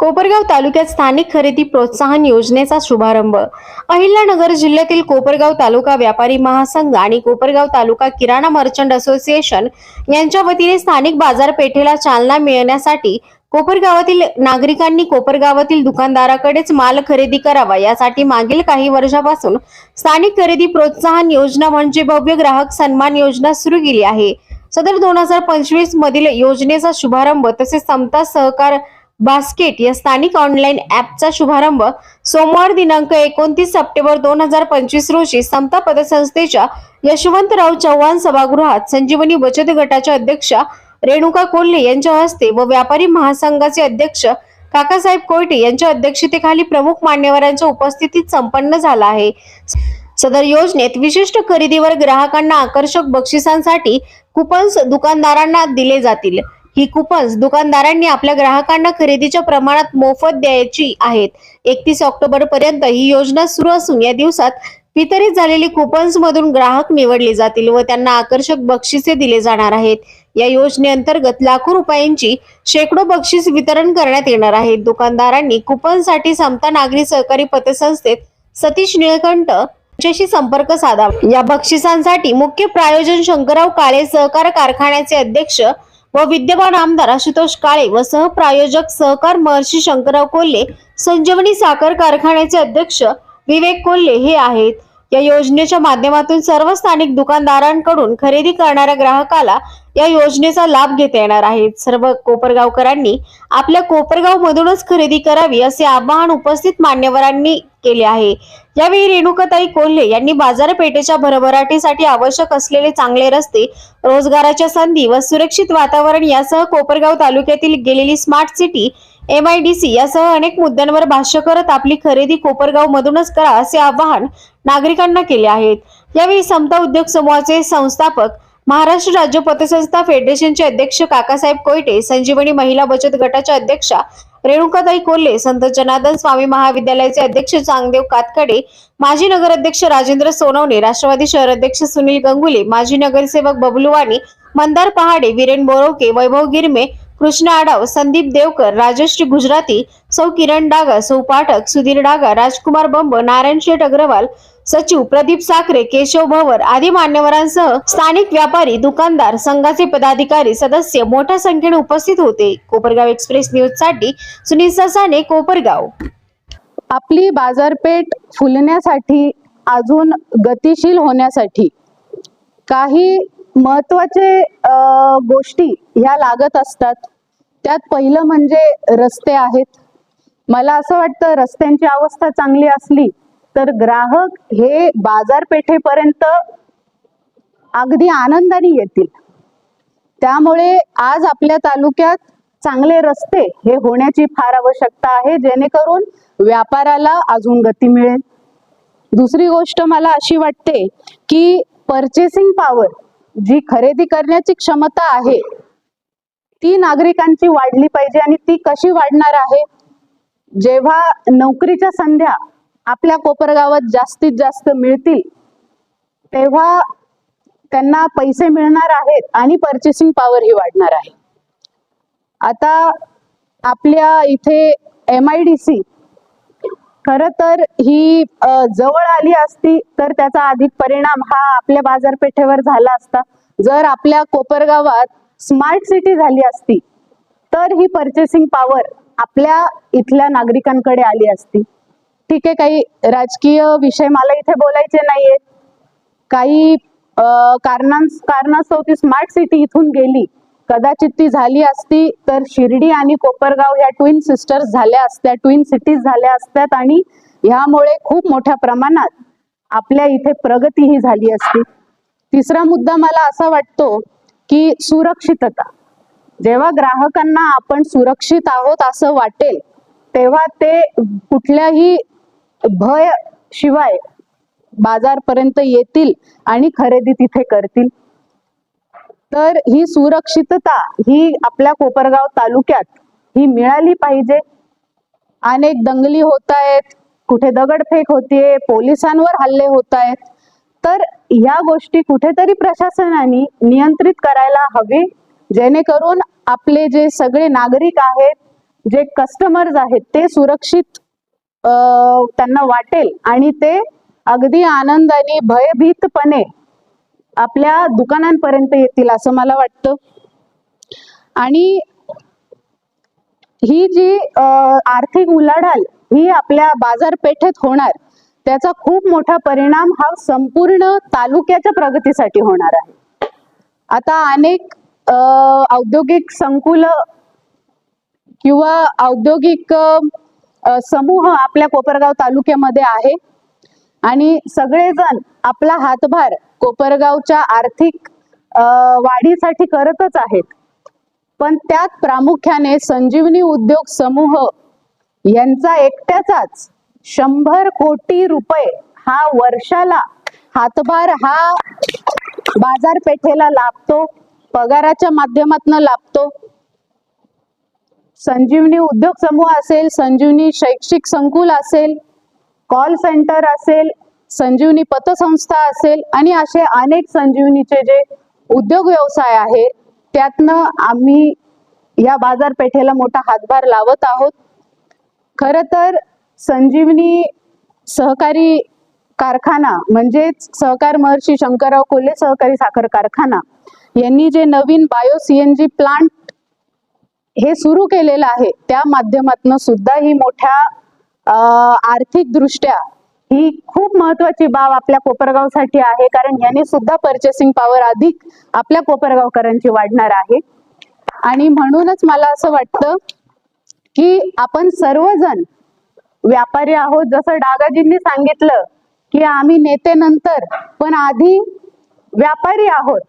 कोपरगाव तालुक्यात स्थानिक खरेदी प्रोत्साहन योजनेचा शुभारंभ. अहिल्यानगर जिल्ह्यातील कोपरगाव तालुका व्यापारी महासंघ आणि कोपरगाव तालुका किराणा मर्चंट असोसिएशन यांच्या वतीने स्थानिक बाजारपेठेला चालना मिळण्यासाठी कोपरगावातील नागरिकांनी कोपरगावातील दुकानदाराकडेच माल खरेदी करावा यासाठी मागील काही वर्षापासून स्थानिक खरेदी प्रोत्साहन योजना म्हणजे भव्य ग्राहक सन्मान योजना सुरू केली आहे. सदर दोन हजार पंचवीस मधील योजनेचा शुभारंभ तसेच समता सहकार बास्केट या स्थानिक ऑनलाईन ऍपचा शुभारंभ सोमवार दिनांक एकोणतीस सप्टेंबर दोन हजार पंचवीस रोजी समता पतसंस्थेच्या यशवंतराव चव्हाण सभागृहात संजीवनी बचत गटाच्या अध्यक्षा रेणुका कोल्हे यांच्या हस्ते व व्यापारी महासंघाचे अध्यक्ष काकासाहेब कोयटे यांच्या अध्यक्षतेखाली प्रमुख मान्यवरांच्या उपस्थितीत संपन्न झाला आहे. सदर योजनेत विशिष्ट खरेदीवर ग्राहकांना आकर्षक बक्षिसांसाठी कुपन्स दुकानदारांना दिले जातील. ही कुपन्स दुकानदारांनी आपल्या ग्राहकांना खरेदीच्या प्रमाणात मोफत द्यायची आहेत. एकतीस ऑक्टोबर पर्यंत ही योजना सुरू असून या दिवसात वितरित झालेली कुपन्स मधून ग्राहक निवडले जातील व त्यांना आकर्षक बक्षिसे दिले जाणार आहेत. या योजनेअंतर्गत लाखो रुपयांची शेकडो बक्षीस वितरण करण्यात येणार आहे. दुकानदारांनी कुपनसाठी समता नागरी सहकारी पतसंस्थेत सतीश निळकंठ यांच्याशी संपर्क साधावा. या बक्षिसांसाठी मुख्य प्रायोजन शंकरराव काळे सहकार कारखान्याचे अध्यक्ष व विद्यमान आमदार आशुतोष काळे व सहप्रायोजक सहकार महर्षी शंकरराव कोल्हे संजीवनी साखर कारखान्याचे अध्यक्ष विवेक कोल्हे हे आहेत. या योजनेच्या माध्यमातून सर्व स्थानिक दुकानदारांकडून खरेदी करणाऱ्या ग्राहकाला या योजनेचा लाभ घेता येणार आहे. सर्व कोपरगावकरांनी आपल्या कोपरगाव मधूनच खरेदी करावी असे आवाहन उपस्थित मान्यवरांनी केले आहे. यावेळी रेणुकाताई कोल्हे यांनी बाजारपेठेच्या भरभराटीसाठी आवश्यक असलेले चांगले रस्ते रोजगाराच्या संधी व सुरक्षित वातावरण यासह कोपरगाव तालुक्यातील गेलेली smart city M I D C यासह अनेक मुद्द्यांवर भाष्य करत आपली खरेदी कोपरगाव मधूनच करा असे आवाहन नागरिकांना केले आहेत. यावेळी समता उद्योग समूहाचे संस्थापक महाराष्ट्र राज्य पतसंस्था फेडरेशनचे अध्यक्ष काकासाहेब कोयटे संजीवनी महिला बचत गटाच्या अध्यक्षा रेणुकाताई कोल्हे संत जनार्दन स्वामी महाविद्यालयाचे अध्यक्ष चांगदेव कातकडे माजी नगराध्यक्ष राजेंद्र सोनवणे राष्ट्रवादी शहर अध्यक्ष सुनील गंगुले माजी नगरसेवक बबलू वाणी मंदार पहाडे वीरेन बोरोके वैभव गिरमे कृष्ण आडाव संदीप देवकर राजश्री गुजराती सौ किरण डागा सौ पाठक सुधीर डागा राजकुमार बंब नारायण शेठ अग्रवाल सचिव प्रदीप साखरे केशव भवर आदी मान्यवरांसह स्थानिक व्यापारी दुकानदार संघाचे पदाधिकारी सदस्य मोठ्या संख्येने उपस्थित होते. कोपरगाव एक्सप्रेस न्यूजसाठी सुनील ससाने कोपरगाव. आपली बाजारपेठ फुलण्यासाठी अजून गतिशील होण्यासाठी काही महत्त्वाचे गोष्टी ह्या लागत असतात. त्यात पहिलं म्हणजे रस्ते आहेत. मला असं वाटतं रस्त्यांची अवस्था चांगली असली तर ग्राहक हे बाजारपेठेपर्यंत अगदी आनंदाने येतील. त्यामुळे आज आपल्या तालुक्यात चांगले रस्ते हे होण्याची फार आवश्यकता आहे जेणेकरून व्यापाराला अजून गती मिळेल. दुसरी गोष्ट मला अशी वाटते की परचेसिंग पॉवर जी खरेदी करण्याची क्षमता आहे ती नागरिकांची वाढली पाहिजे आणि ती कशी वाढणार आहे? जेव्हा नोकरीच्या संध्या आपल्या कोपरगावात जास्तीत जास्त मिळतील तेव्हा त्यांना पैसे मिळणार आहेत आणि पर्चेसिंग पॉवर ही वाढणार आहे. आता आपल्या इथे एम आय डी सी खर तर ही जवळ आली असती तर त्याचा अधिक परिणाम हा आपल्या बाजारपेठेवर झाला असता. जर आपल्या कोपरगावात स्मार्ट सिटी झाली असती तर ही परचेसिंग पॉवर आपल्या इथल्या नागरिकांकडे आली असती. ठीक आहे काही राजकीय विषय मला इथे बोलायचे नाहीये. काही कारणां कारणास्तव ती स्मार्ट सिटी इथून गेली. कदाचित ती झाली असती तर शिर्डी आणि कोपरगाव ह्या ट्विन सिस्टर्स झाल्या असत्या ट्विन सिटीज झाल्या असत्यात आणि ह्यामुळे खूप मोठ्या प्रमाणात आपल्या इथे प्रगती ही झाली असती. तिसरा मुद्दा मला असा वाटतो की सुरक्षितता. जेव्हा ग्राहकांना आपण सुरक्षित आहोत असं वाटेल तेव्हा ते कुठल्याही भय शिवाय बाजारपर्यंत येतील आणि खरेदी तिथे करतील. तर ही सुरक्षितता ही आपल्या कोपरगाव तालुक्यात ही मिळाली पाहिजे. अनेक दंगली होत आहेत कुठे दगडफेक होतीये पोलिसांवर हल्ले होत आहेत. तर ह्या गोष्टी कुठेतरी प्रशासनाने नियंत्रित करायला हवे जेणेकरून आपले जे सगळे नागरिक आहेत जे कस्टमर्स आहेत ते सुरक्षित त्यांना वाटेल आणि ते अगदी आनंदाने भयभीतपणे आपल्या दुकानांपर्यंत येतील असं मला वाटतं. आणि ही जी अं, आर्थिक उलाढाल ही आपल्या बाजारपेठेत होणार त्याचा खूप मोठा परिणाम हा संपूर्ण तालुक्याच्या प्रगतीसाठी होणार आहे. आता अनेक औद्योगिक संकुल किंवा औद्योगिक समूह आपल्या कोपरगाव तालुक्यामध्ये आहे. आणि सगळेजण आपला हातभार कोपरगावच्या आर्थिक वाढीसाठी करतच आहेत. पण त्यात प्रामुख्याने संजीवनी उद्योग समूह यांचा एकट्याचाच शंभर कोटी रुपये हा वर्षाला हातभार हा बाजारपेठेला लाभतो पगाराच्या माध्यमातून लाभतो. संजीवनी उद्योग समूह असेल संजीवनी शैक्षिक संकुल असेल कॉल सेंटर असेल संजीवनी पतसंस्था असेल आणि असे अनेक संजीवनीचे जे उद्योग व्यवसाय आहे त्यातनं आम्ही या बाजारपेठेला मोठा हातभार लावत आहोत. खर तर संजीवनी सहकारी कारखाना म्हणजेच सहकार महर्षी शंकरराव कोल्हे सहकारी साखर कारखाना यांनी जे नवीन बायो सीएनजी प्लांट हे सुरू केलेलं आहे त्या माध्यमातून सुद्धा ही मोठ्या आर्थिक दृष्ट्या ही खूप महत्वाची बाब आपल्या कोपरगावसाठी आहे कारण याने सुद्धा पर्चेसिंग पॉवर अधिक आपल्या कोपरगावकरांची वाढणार आहे. आणि म्हणूनच मला असं वाटतं की आपण सर्वजण व्यापारी आहोत. जसं डागाजींनी सांगितलं की आम्ही नेते नंतर पण आधी व्यापारी आहोत.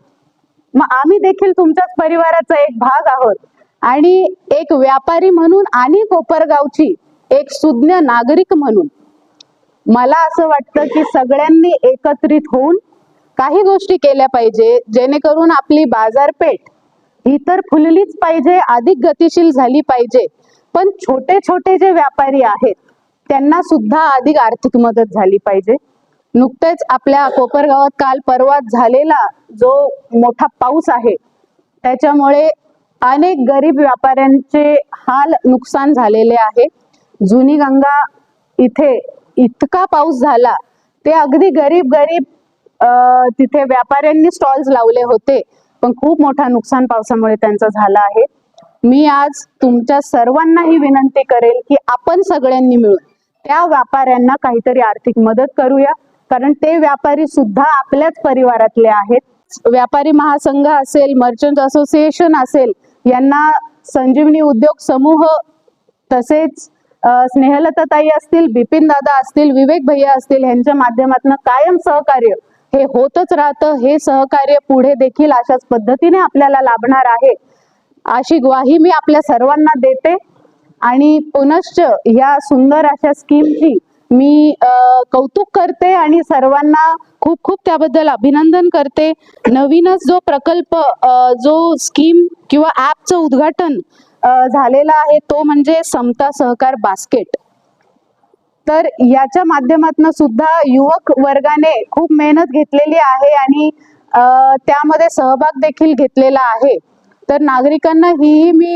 मग आम्ही देखील तुमच्याच परिवाराचा एक भाग आहोत. आणि एक व्यापारी म्हणून आणि कोपरगावची एक सुज्ञ नागरिक म्हणून. मला असं वाटतं की सगळ्यांनी एकत्रित होऊन काही गोष्टी केल्या पाहिजे जेणेकरून आपली बाजारपेठ ही तर फुललीच पाहिजे अधिक गतिशील झाली पाहिजे. पण छोटे छोटे जे व्यापारी आहेत त्यांना सुद्धा अधिक आर्थिक मदत झाली पाहिजे. नुकतेच आपल्या कोपरगावात काल परवात झालेला जो मोठा पाऊस आहे त्याच्यामुळे अनेक गरीब व्यापाऱ्यांचे हाल नुकसान झालेले आहे. जुनी गंगा इथे इतका पाऊस झाला ते अगदी गरीब गरीब तिथे व्यापाऱ्यांनी स्टॉल्स लावले होते पण खूप मोठा नुकसान पावसामुळे त्यांचं झालं आहे. मी आज तुमच्या सर्वांनाही विनंती करेल की आपण सगळ्यांनी मिळून त्या व्यापाऱ्यांना काहीतरी आर्थिक मदत करूया. कारण ते व्यापारी सुद्धा आपल्याच परिवारातले आहेत. व्यापारी महासंघ असेल मर्चंट असोसिएशन असेल यांना संजीवनी उद्योग समूह तसेच स्नेहलताताई असतील बिपिन दादा असतील विवेक भैया असतील यांच्या माध्यमातून कायम सहकार्य हे होतच राहतं. हे सहकार्य पुढे देखील अशाच पद्धतीने आपल्याला लाभणार आहे. अशी ग्वाही मी आपल्या सर्वांना देते. आणि पुनश्च या सुंदर अशा स्कीमची मी कौतुक करते आणि सर्वांना खूप खूप त्याबद्दल अभिनंदन करते. नवीनच जो प्रकल्प जो स्कीम किंवा ॲपचं उद्घाटन झालेला आहे तो म्हणजे समता सहकार बास्केट तर याच्या माध्यमातून सुद्धा युवक वर्गाने खूप मेहनत घेतलेली आहे आणि त्यामध्ये सहभाग देखील घेतलेला आहे. तर नागरिकांना ही मी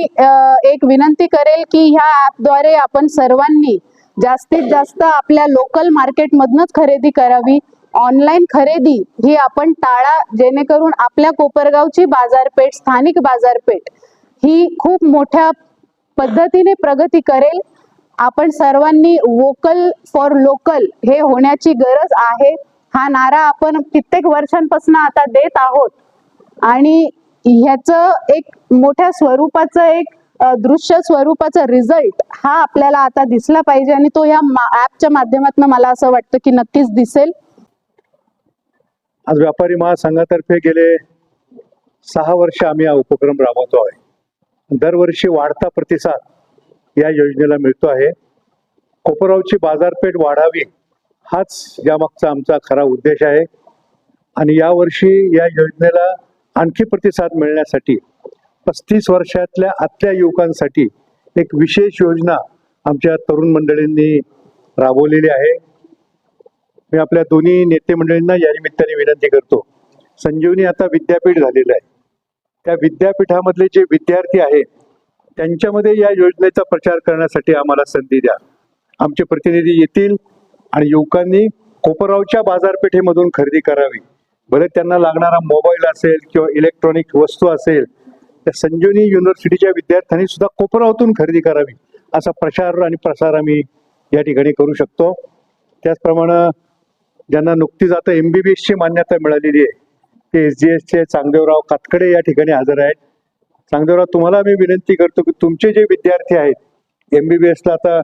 एक विनंती करेल की ह्या ॲपद्वारे आपण सर्वांनी जास्तीत जास्त आपल्या लोकल मार्केटमधनच खरेदी करावी. ऑनलाईन खरेदी ही आपण टाळा जेणेकरून आपल्या कोपरगावची बाजारपेठ स्थानिक बाजारपेठ ही खूप मोठ्या पद्धतीने प्रगती करेल. आपण सर्वांनी वोकल फॉर लोकल हे होण्याची गरज आहे. हा नारा आपण कित्येक वर्षांपासून आता देत आहोत. आणि ह्याचं एक मोठ्या स्वरूपाचं एक दृश्य स्वरूपाचा रिझल्ट हा आपल्याला आता दिसला पाहिजे आणि तो या ऍपच्या माध्यमातून मला असं वाटतं की नक्कीच दिसेल. आज व्यापारी महासंघातर्फे गेले सहा वर्ष आम्ही हा उपक्रम राबवतो आहे. दरवर्षी वाढता प्रतिसाद या योजनेला मिळतो आहे. कोपरावची बाजारपेठ वाढावी हाच यामागचा आमचा खरा उद्देश आहे. आणि यावर्षी या योजनेला आणखी प्रतिसाद मिळण्यासाठी पस्तीस वर्षातल्या आतल्या युवकांसाठी एक विशेष योजना आमच्या तरुण मंडळींनी राबवलेली आहे. मी आपल्या दोन्ही नेते मंडळींना या निमित्ताने विनंती करतो. संजीवनी आता विद्यापीठ झालेलं आहे. त्या विद्यापीठामधले जे विद्यार्थी आहेत त्यांच्यामध्ये या योजनेचा प्रचार करण्यासाठी आम्हाला संधी द्या. आमचे प्रतिनिधी येतील आणि युवकांनी कोपरावच्या बाजारपेठेमधून खरेदी करावी. भले त्यांना लागणारा मोबाईल असेल किंवा इलेक्ट्रॉनिक वस्तू असेल त्या संजीवनी युनिव्हर्सिटीच्या विद्यार्थ्यांनी सुद्धा कोपरावतून खरेदी करावी असा प्रचार आणि प्रसार आम्ही या ठिकाणी करू शकतो. त्याचप्रमाणे ज्यांना नुकतीच आता एम बी बी एसची मान्यता मिळालेली आहे ते एस जी एसचे चांगदेवराव कातकडे या ठिकाणी हजर आहेत. चांगदेवराव तुम्हाला मी विनंती करतो की तुमचे जे विद्यार्थी आहेत एम बी बी एसला आता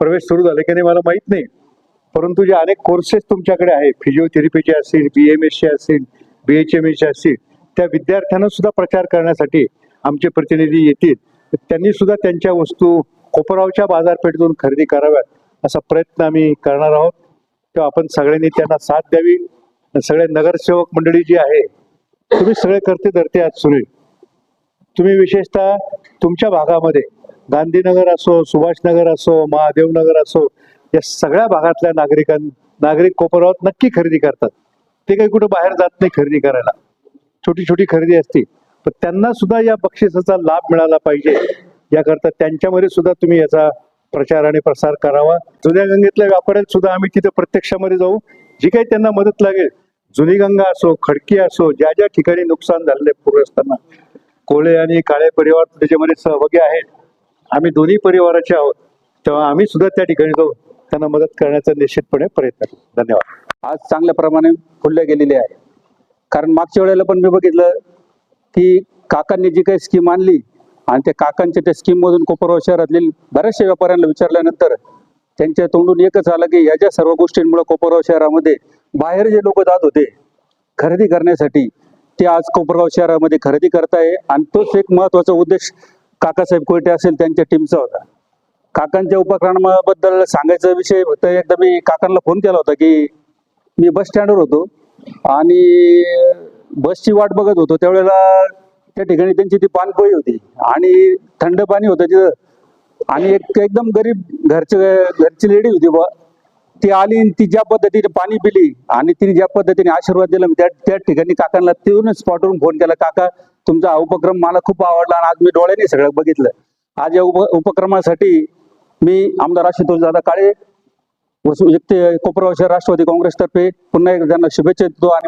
प्रवेश सुरू झाले की नाही मला माहीत नाही. परंतु जे अनेक कोर्सेस तुमच्याकडे आहे फिजिओथेरपीचे असतील बी एम एसचे असतील बी एच एम एसचे असतील त्या विद्यार्थ्यांना सुद्धा प्रचार करण्यासाठी आमचे प्रतिनिधी येतील. त्यांनी सुद्धा त्यांच्या वस्तू कोपरावच्या बाजारपेठेतून खरेदी कराव्यात असा प्रयत्न आम्ही करणार आहोत. तेव्हा आपण सगळ्यांनी त्यांना साथ द्यावी. सगळे नगरसेवक मंडळी जी आहे तुम्ही सगळे करते धरते आहात सुनील तुम्ही विशेषतः तुमच्या भागामध्ये गांधीनगर असो सुभाषनगर असो महादेवनगर असो या सगळ्या भागातल्या नागरिकां नागरिक कोपरावत नक्की खरेदी करतात. ते काही कुठं बाहेर जात नाही खरेदी करायला. छोटी छोटी खरेदी असते. पण त्यांना सुद्धा या बक्षिसाचा लाभ मिळाला पाहिजे. याकरता त्यांच्यामध्ये सुद्धा तुम्ही याचा प्रचार आणि प्रसार करावा. जुन्या गंगेतल्या व्यापाऱ्यात सुद्धा आम्ही तिथे प्रत्यक्षामध्ये जाऊ. जी काही त्यांना मदत लागेल जुनी गंगा असो खडकी असो ज्या ज्या ठिकाणी नुकसान झालेले पूरग्रस्तांना कोळे आणि काळे परिवार त्याच्यामध्ये सहभागी आहेत. आम्ही दोन्ही परिवाराचे आहोत. तेव्हा आम्ही सुद्धा त्या ठिकाणी जाऊ. त्यांना मदत करण्याचा निश्चितपणे प्रयत्न धन्यवाद. आज चांगल्या प्रमाणे फुलल्या गेलेले आहे कारण मागच्या वेळेला पण मी बघितलं की काकांनी जी काही स्कीम आणली आणि त्या काकांच्या त्या स्कीममधून कोपरगाव शहरातील बऱ्याचशा व्यापाऱ्यांना विचारल्यानंतर त्यांच्या तोंडून एकच आलं की या ज्या सर्व गोष्टींमुळे कोपरगाव शहरामध्ये बाहेर जे लोक जात होते खरेदी करण्यासाठी ते आज कोपरगाव शहरामध्ये खरेदी करताय. आणि तोच एक महत्त्वाचा उद्देश काकासाहेब कोयटे असेल त्यांच्या टीमचा होता. काकांच्या उपक्रमाबद्दल सांगायचा विषय फक्त एकदा मी काकांना फोन केला होता की मी बस स्टँडवर होतो. आणि बसची वाट बघत होतो. त्यावेळेला त्या ठिकाणी त्यांची ती पाणपोळी होती. आणि थंड पाणी होतं तिथं. आणि एक एकदम गरीब घरचे घरची लेडी होती बा ती आली आणि ती ज्या पद्धतीने पाणी पिली आणि तिने ज्या पद्धतीने आशीर्वाद दिला मी त्या त्या ठिकाणी काकांना तिथूनच स्पॉटवरून फोन केला काका तुमचा उपक्रम मला खूप आवडला आणि आज मी डोळ्याने सगळं बघितलं. आज या उप उपक्रमासाठी मी आमदार आशुतोष दादा काळे व कोपरगाव शहर राष्ट्रवादी काँग्रेसतर्फे पुन्हा एकदा त्यांना शुभेच्छा देतो आणि